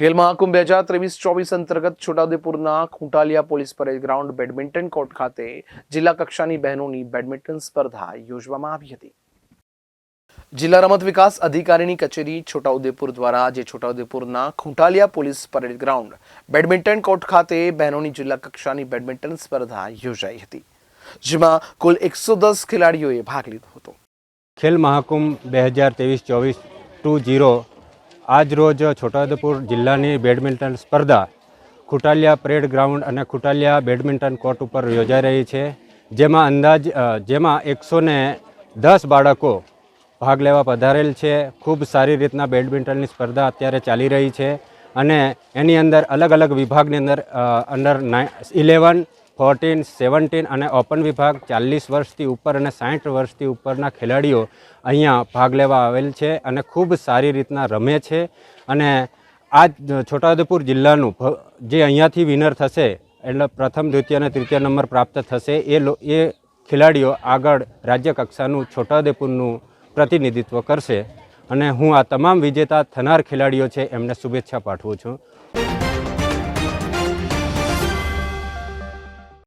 ખેલ મહાકુંભ બે હજાર ત્રેવીસ ચોવીસ અંતર્ગત છોટાઉદેપુરના Khuntaliya police parade ground badminton court ખાતે જિલ્લા કક્ષાની બહેનોની બેડમિન્ટન સ્પર્ધા યોજવામાં આવી હતી. જિલ્લા રમત વિકાસ અધિકારીની કચેરી છોટાઉદેપુર દ્વારા આજે છોટાઉદેપુરના Khuntaliya police parade ground badminton court ખાતે બહેનોની જિલ્લા કક્ષાની બેડમિન્ટન સ્પર્ધા યોજાઈ હતી, જેમાં કુલ એકસો દસ ખેલાડીઓએ ભાગ લીધો હતો. ખેલ મહાકુંભ બે હજાર ત્રેવીસ ચોવીસ ટુ જીરો આજ રોજ છોટાઉદેપુર જિલ્લાની બેડમિન્ટન સ્પર્ધા ખુટાલિયા પરેડ ગ્રાઉન્ડ અને ખુટાલિયા બેડમિન્ટન કોર્ટ ઉપર યોજાઈ રહી છે. જેમાં અંદાજ જેમાં એકસો દસ બાળકો ભાગ લેવા પધારેલ છે. ખૂબ સારી રીતના બેડમિન્ટનની સ્પર્ધા અત્યારે ચાલી રહી છે અને એની અંદર અલગ અલગ વિભાગની અંદર અંડર ઇલેવન ફોર્ટીન સેવન્ટીન અને ઓપન વિભાગ ચાલીસ વર્ષથી ઉપર અને સાઠ વર્ષથી ઉપરના ખેલાડીઓ અહીંયા ભાગ લેવા આવેલ છે અને ખૂબ સારી રીતના રમે છે. અને આ છોટાઉદેપુર જિલ્લાનું જે અહીંયાથી વિનર થશે, એટલે પ્રથમ, દ્વિતીય અને તૃતીય નંબર પ્રાપ્ત થશે, એ એ ખેલાડીઓ આગળ રાજ્ય કક્ષાનું છોટાઉદેપુરનું પ્રતિનિધિત્વ કરશે. અને હું આ તમામ વિજેતા થનાર ખેલાડીઓ છે એમને શુભેચ્છા પાઠવું છું.